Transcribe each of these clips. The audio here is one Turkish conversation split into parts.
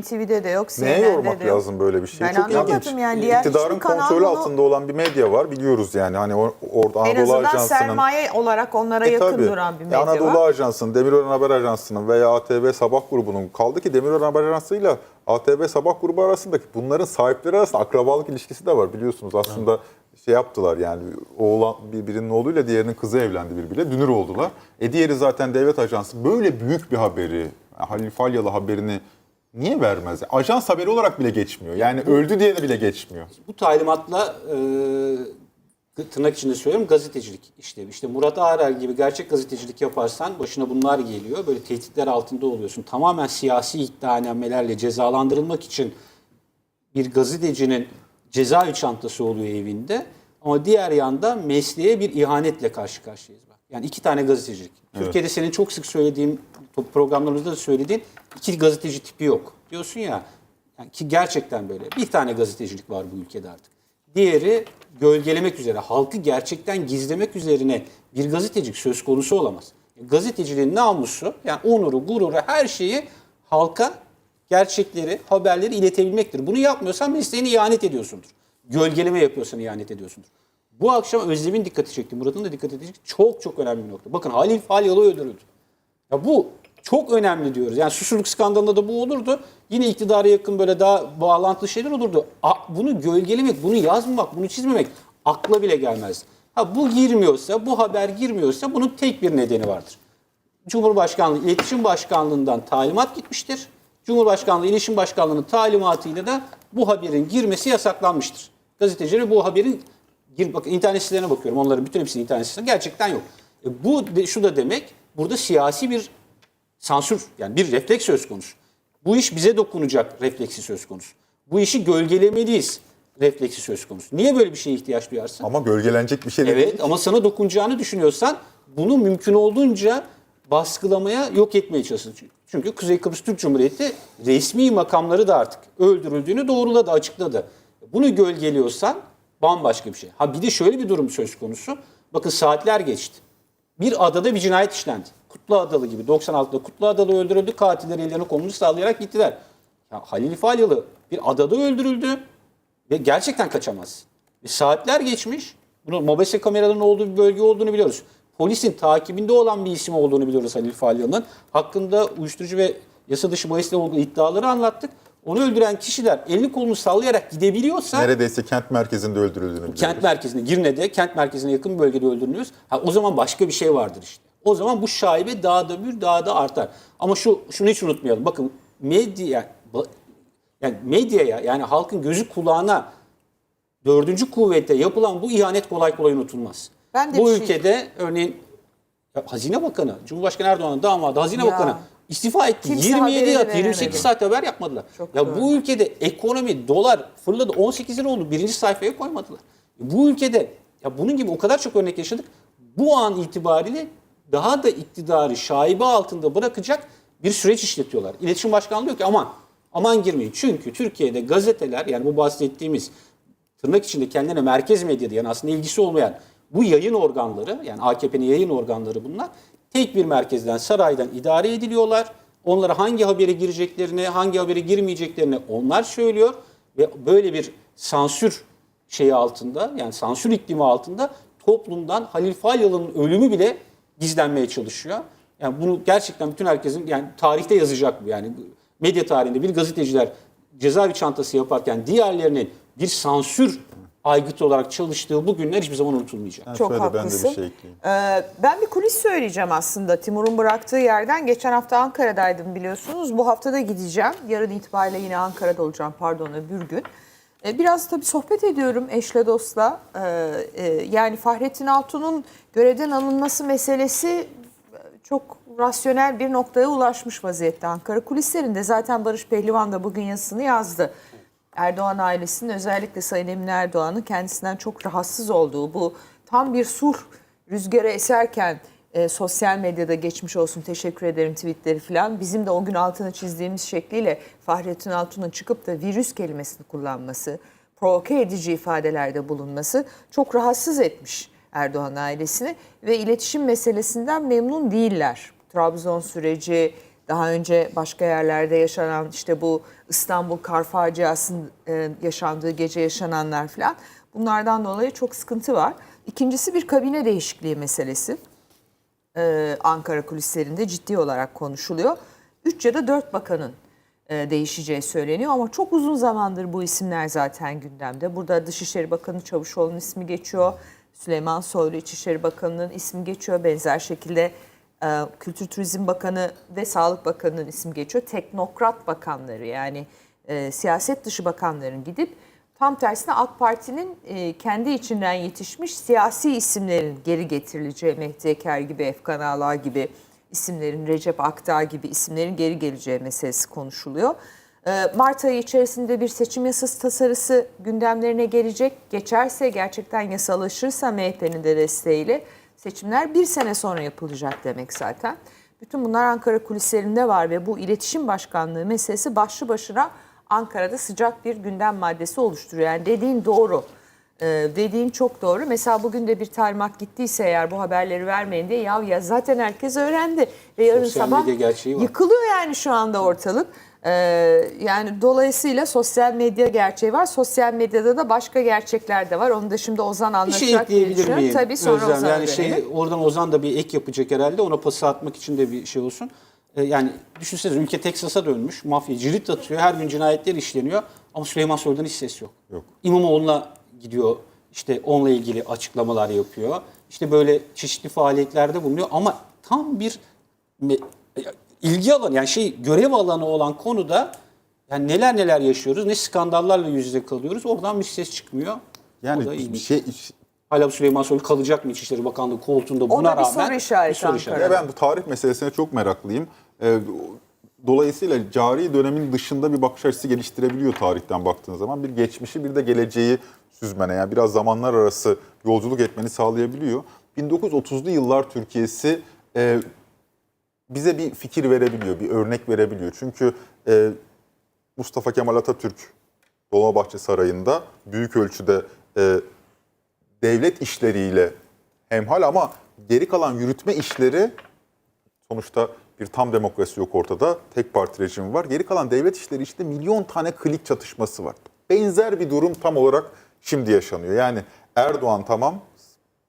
NTV'de de yok, Neye CNN'de yormak de yok. lazım böyle bir şeyi? Ben Çok anlamadım ilginç. yani. Diğer İktidarın hiçbir kanal kontrolü bunu- altında olan bir medya var biliyoruz yani. Hani o- orada En Anadolu azından Ajansı'nın sermaye olarak onlara E yakın tabii. duran bir Ya medya Anadolu var. Ajansı'nın, Demirören Haber Ajansı'nın veya ATV Sabah grubunun kaldı ki Demirören Haber Ajansı'yla ATV Sabah grubu arasındaki bunların sahipleri arasında akrabalık ilişkisi de var biliyorsunuz. Aslında şey yaptılar yani oğlan bir- birinin oğluyla diğerinin kızı evlendi birbiriyle dünür oldular. E diğeri zaten devlet ajansı böyle büyük bir haberi Halil Falyalı haberini niye vermez? Ajans haberi olarak bile geçmiyor. Yani öldü diye de bile geçmiyor. Bu talimatla e, tırnak içinde söylüyorum gazetecilik işlevi. İşte Murat Ağarer gibi gerçek gazetecilik yaparsan başına bunlar geliyor. Böyle tehditler altında oluyorsun. Tamamen siyasi iddianamelerle cezalandırılmak için bir gazetecinin cezaevi çantası oluyor evinde. Ama diğer yanda mesleğe bir ihanetle karşı karşıyayız. Yani iki tane gazetecilik. Türkiye'de senin çok sık söylediğin programlarımızda da söylediğin iki gazeteci tipi yok. Diyorsun ya yani ki gerçekten böyle. Bir tane gazetecilik var bu ülkede artık. Diğeri gölgelemek üzere, halkı gerçekten gizlemek üzerine bir gazetecilik söz konusu olamaz. Gazeteciliğin namusu, yani onuru, gururu, her şeyi halka gerçekleri, haberleri iletebilmektir. Bunu yapmıyorsan mesleğine ihanet ediyorsundur. Gölgeleme yapıyorsan ihanet ediyorsundur. Bu akşam Özlem'in dikkati çekti, Murat'ın da dikkati çekti. Çok çok önemli bir nokta. Bakın Halil Falyalı öldürüldü. Ya bu çok önemli diyoruz. Yani susurluk skandalında da bu olurdu. Yine iktidara yakın böyle daha bağlantılı şeyler olurdu. Bunu gölgelemek, bunu yazmamak, bunu çizmemek akla bile gelmez. Ha bu girmiyorsa, bu haber girmiyorsa bunun tek bir nedeni vardır. Cumhurbaşkanlığı İletişim Başkanlığı'ndan talimat gitmiştir. Cumhurbaşkanlığı İletişim Başkanlığı'nın talimatıyla da bu haberin girmesi yasaklanmıştır. Gazetecilerin bu haberin gir bak internet sitelerine bakıyorum. Onların bütün hepsinin internet sitelerinde gerçekten yok. E, bu de, şu da demek burada siyasi bir sansür yani bir refleks söz konusu. Bu iş bize dokunacak refleksi söz konusu. Bu işi gölgelemeliyiz refleksi söz konusu. Niye böyle bir şeye ihtiyaç duyarsın? Ama gölgelenecek bir şey de değil. Evet ama sana dokunacağını düşünüyorsan bunu mümkün olduğunca baskılamaya, yok etmeye çalışırsın. Çünkü Kuzey Kıbrıs Türk Cumhuriyeti resmi makamları da artık öldürüldüğünü doğruladı, açıkladı. Bunu gölgeliyorsan bambaşka bir şey. Ha bir de şöyle bir durum söz konusu. Bakın saatler geçti. Bir adada bir cinayet işlendi. Kutlu Adalı gibi 96'da Kutlu Adalı öldürüldü. Katiller ellerini kolunu sallayarak gittiler. Ya Halil Falyalı bir adada öldürüldü ve gerçekten kaçamaz. Ve saatler geçmiş. Bunun mobese kameralarının olduğu bir bölge olduğunu biliyoruz. Polisin takibinde olan bir isim olduğunu biliyoruz Halil Falyalı'nın. Hakkında uyuşturucu ve yasa dışı bahisle olduğu iddiaları anlattık. Onu öldüren kişiler elini kolunu sallayarak gidebiliyorsa Neredeyse kent merkezinde öldürüldüğünü biliyoruz. kent merkezine, Girne'de kent merkezine yakın bir bölgede öldürülüyoruz. Ha, o zaman başka bir şey vardır işte. O zaman bu şaibe daha da büyür, daha da artar. Ama şu şunu hiç unutmayalım. Bakın medya yani medyaya yani halkın gözü kulağına dördüncü kuvvete yapılan bu ihanet kolay kolay unutulmaz. Ben de bu bir şey- ülkede örneğin ya Hazine Bakanı, Cumhurbaşkanı Erdoğan'ın damadı Hazine Ya. Bakanı istifa etti. Kimse 27 haberini saat, veremedi. 28 saat haber yapmadılar. Çok ya doğru. bu ülkede ekonomi, dolar fırladı 18 lira oldu. Birinci sayfaya koymadılar. Bu ülkede ya bunun gibi o kadar çok örnek yaşadık. Bu an itibariyle daha da iktidarı şaibe altında bırakacak bir süreç işletiyorlar. İletişim Başkanlığı diyor ki aman aman girmeyin. Çünkü Türkiye'de gazeteler yani bu bahsettiğimiz tırnak içinde kendine merkez medya diyen aslında ilgisi olmayan bu yayın organları yani AKP'nin yayın organları bunlar tek bir merkezden saraydan idare ediliyorlar. Onlara hangi habere gireceklerini, hangi habere girmeyeceklerini onlar söylüyor ve böyle bir sansür şeyi altında yani sansür iklimi altında toplumdan Halil Falyalı'nın ölümü bile gizlenmeye çalışıyor. Yani bunu gerçekten bütün herkesin yani tarihte yazacak bu yani medya tarihinde bir gazeteciler cezaevi çantası yaparken diğerlerinin bir sansür aygıtı olarak çalıştığı bu günler hiçbir zaman unutulmayacak. Ha, Çok söyle, ben de bir haklısın. şey ekleyeyim. Ee, ben bir kulis söyleyeceğim aslında Timur'un bıraktığı yerden. Geçen hafta Ankara'daydım biliyorsunuz. Bu hafta da gideceğim. Yarın itibariyle yine Ankara'da olacağım pardon öbür gün. Ee, biraz tabii sohbet ediyorum eşle dostla. Ee, e, yani Fahrettin Altun'un görevden alınması meselesi e, çok rasyonel bir noktaya ulaşmış vaziyette Ankara kulislerinde. Zaten Barış Pehlivan da bugün yazısını yazdı. Erdoğan ailesinin özellikle Sayın Emine Erdoğan'ın kendisinden çok rahatsız olduğu bu tam bir sulh rüzgarı eserken e, sosyal medyada geçmiş olsun teşekkür ederim tweetleri falan bizim de o gün altını çizdiğimiz şekliyle Fahrettin Altun'un çıkıp da virüs kelimesini kullanması, provoke edici ifadelerde bulunması çok rahatsız etmiş Erdoğan ailesini ve iletişim meselesinden memnun değiller. Trabzon süreci, daha önce başka yerlerde yaşanan işte bu İstanbul kar faciasının e, yaşandığı gece yaşananlar falan bunlardan dolayı çok sıkıntı var. İkincisi bir kabine değişikliği meselesi. Ee, Ankara kulislerinde ciddi olarak konuşuluyor. 3 ya da 4 bakanın e, değişeceği söyleniyor ama çok uzun zamandır bu isimler zaten gündemde. Burada Dışişleri Bakanı Çavuşoğlu'nun ismi geçiyor. Süleyman Soylu İçişleri Bakanı'nın ismi geçiyor. Benzer şekilde e, Kültür Turizm Bakanı ve Sağlık Bakanı'nın ismi geçiyor. Teknokrat bakanları yani e, siyaset dışı bakanların gidip Tam tersine AK Parti'nin e, kendi içinden yetişmiş siyasi isimlerin geri getirileceği, Mehdi Eker gibi, Efkan Ala gibi isimlerin, Recep Akdağ gibi isimlerin geri geleceği meselesi konuşuluyor. E, Mart ayı içerisinde bir seçim yasası tasarısı gündemlerine gelecek. Geçerse, gerçekten yasalaşırsa MHP'nin de desteğiyle seçimler bir sene sonra yapılacak demek zaten. Bütün bunlar Ankara kulislerinde var ve bu iletişim başkanlığı meselesi başlı başına Ankara'da sıcak bir gündem maddesi oluşturuyor. Yani dediğin doğru. Ee, dediğin çok doğru. Mesela bugün de bir talimat gittiyse eğer bu haberleri vermeyin diye ya, ya zaten herkes öğrendi. Ve yarın Sosyal sabah yıkılıyor yani şu anda ortalık. Ee, yani dolayısıyla sosyal medya gerçeği var. Sosyal medyada da başka gerçekler de var. Onu da şimdi Ozan Bir anlatacak şey diye ekleyebilir miyim? Tabii sonra Özlem, Ozan'a yani şey oradan Ozan da bir ek yapacak herhalde. Ona pası atmak için de bir şey olsun. Ee, yani düşünsenize ülke Teksas'a dönmüş. Mafya cirit atıyor. Her gün cinayetler işleniyor. Ama Süleyman Soylu'dan hiç ses yok. Yok. İmamoğlu'na gidiyor. işte onunla ilgili açıklamalar yapıyor. İşte böyle çeşitli faaliyetlerde bulunuyor. Ama tam bir ilgi alanı yani şey görev alanı olan konuda yani neler neler yaşıyoruz. Ne skandallarla yüz yüze kalıyoruz. Oradan bir ses çıkmıyor. o Yani bir şey Hala bu Süleyman Soylu kalacak mı İçişleri Bakanlığı koltuğunda buna da bir rağmen? soru işareti bir soru işareti. Ya ben bu tarih meselesine çok meraklıyım. Ee, Dolayısıyla cari dönemin dışında bir bakış açısı geliştirebiliyor tarihten baktığın zaman. Bir geçmişi bir de geleceği süzmene yani biraz zamanlar arası yolculuk etmeni sağlayabiliyor. 1930'lu yıllar Türkiye'si e, bize bir fikir verebiliyor, bir örnek verebiliyor. Çünkü e, Mustafa Kemal Atatürk Dolmabahçe Sarayı'nda büyük ölçüde e, devlet işleriyle hemhal ama geri kalan yürütme işleri sonuçta bir tam demokrasi yok ortada. Tek parti rejimi var. Geri kalan devlet işleri işte milyon tane klik çatışması var. Benzer bir durum tam olarak şimdi yaşanıyor. Yani Erdoğan tamam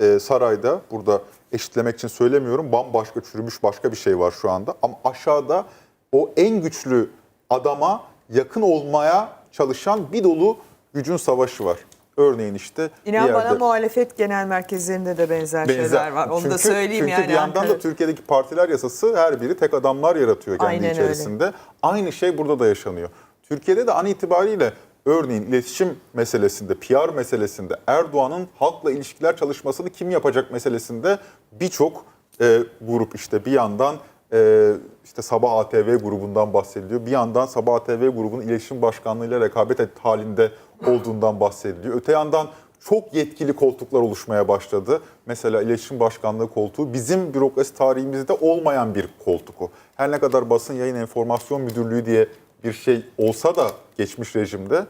e, sarayda burada eşitlemek için söylemiyorum. Bambaşka çürümüş başka bir şey var şu anda. Ama aşağıda o en güçlü adama yakın olmaya çalışan bir dolu gücün savaşı var. Örneğin işte İnan bir bana yerde- muhalefet genel merkezlerinde de benzer, şeyler var. Onu da çünkü, söyleyeyim çünkü yani. bir yandan Ankara- da Türkiye'deki partiler yasası her biri tek adamlar yaratıyor kendi Aynen öyle. içerisinde. Aynı şey burada da yaşanıyor. Türkiye'de de an itibariyle örneğin iletişim meselesinde, PR meselesinde, Erdoğan'ın halkla ilişkiler çalışmasını kim yapacak meselesinde birçok e, grup işte bir yandan e, işte Sabah ATV grubundan bahsediliyor. Bir yandan Sabah ATV grubunun iletişim başkanlığıyla rekabet et- halinde olduğundan bahsediliyor. Öte yandan çok yetkili koltuklar oluşmaya başladı. Mesela iletişim başkanlığı koltuğu bizim bürokrasi tarihimizde olmayan bir koltuk o. Her ne kadar basın yayın enformasyon müdürlüğü diye bir şey olsa da geçmiş rejimde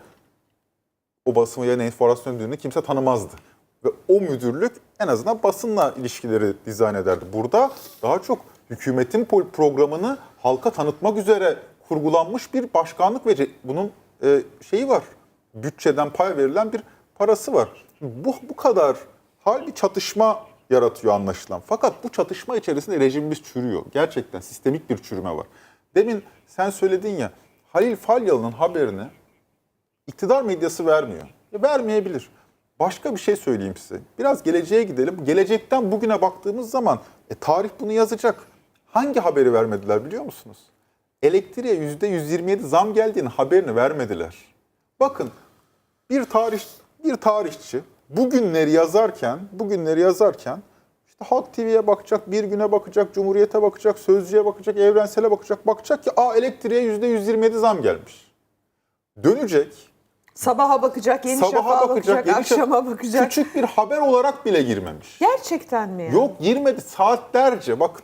o basın yayın enformasyon müdürlüğünü kimse tanımazdı. Ve o müdürlük en azından basınla ilişkileri dizayn ederdi. Burada daha çok hükümetin programını halka tanıtmak üzere kurgulanmış bir başkanlık ve bunun e, şeyi var. Bütçeden pay verilen bir parası var. Bu, bu kadar hal bir çatışma yaratıyor anlaşılan. Fakat bu çatışma içerisinde rejimimiz çürüyor. Gerçekten sistemik bir çürüme var. Demin sen söyledin ya Halil Falyalı'nın haberini iktidar medyası vermiyor. Ya vermeyebilir. Başka bir şey söyleyeyim size. Biraz geleceğe gidelim. Gelecekten bugüne baktığımız zaman e, tarih bunu yazacak. Hangi haberi vermediler biliyor musunuz? Elektriğe %127 zam geldiğinin haberini vermediler. Bakın bir tarih bir tarihçi bugünleri yazarken, bugünleri yazarken işte Halk TV'ye bakacak, Bir Gün'e bakacak, Cumhuriyet'e bakacak, Sözcü'ye bakacak, Evrensel'e bakacak. Bakacak ki aa elektriğe %127 zam gelmiş. Dönecek, Sabaha bakacak, yeni sabaha şafağa bakacak, bakacak, yeni akşama şaf- bakacak. Küçük bir haber olarak bile girmemiş. Gerçekten mi ya? Yok girmedi saatlerce. Bak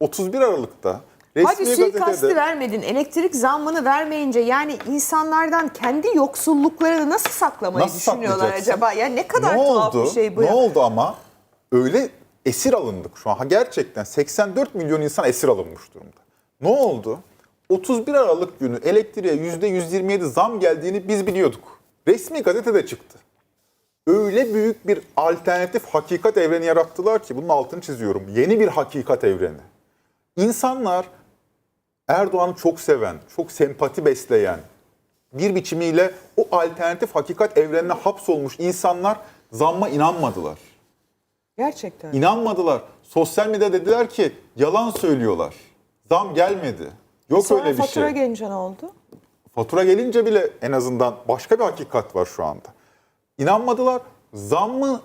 31 Aralık'ta resmi Hadi suikastı vermedin, elektrik zammını vermeyince yani insanlardan kendi yoksulluklarını nasıl saklamayı Nasıl düşünüyorlar acaba? Ya ne kadar ne tuhaf oldu? bir şey bu ne ya. oldu ama öyle esir alındık şu an. Gerçekten 84 milyon insan esir alınmış durumda. Ne oldu? 31 Aralık günü elektriğe %127 zam geldiğini biz biliyorduk. Resmi gazetede çıktı. Öyle büyük bir alternatif hakikat evreni yarattılar ki bunun altını çiziyorum. Yeni bir hakikat evreni. İnsanlar Erdoğan'ı çok seven, çok sempati besleyen, bir biçimiyle o alternatif hakikat evrenine hapsolmuş insanlar zamma inanmadılar. Gerçekten. İnanmadılar. Sosyal medyada dediler ki yalan söylüyorlar. Zam gelmedi. Yok Sonra öyle bir fatura şey. gelince ne oldu? Fatura gelince bile en azından başka bir hakikat var şu anda. İnanmadılar. Zam mı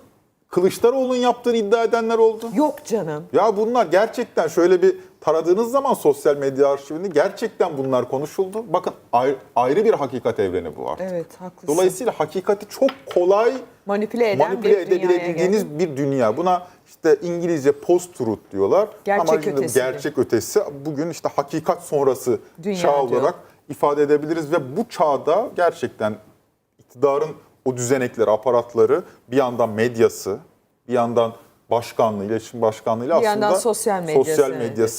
Kılıçdaroğlu'nun yaptığını iddia edenler oldu. Yok canım. Ya bunlar gerçekten şöyle bir taradığınız zaman sosyal medya arşivini gerçekten bunlar konuşuldu. Bakın ayrı, ayrı bir hakikat evreni bu artık. Evet haklısın. Dolayısıyla hakikati çok kolay manipüle eden manipüle bir edebildiğiniz geldi. bir dünya. Buna işte İngilizce post-truth diyorlar. Gerçek Ama ötesi. gerçek ötesi bugün işte hakikat sonrası Dünya çağ diyor. olarak ifade edebiliriz ve bu çağda gerçekten iktidarın o düzenekleri, aparatları bir yandan medyası, bir yandan başkanlığı, iletişim başkanlığıyla Bir aslında sosyal medyası, sosyal medyası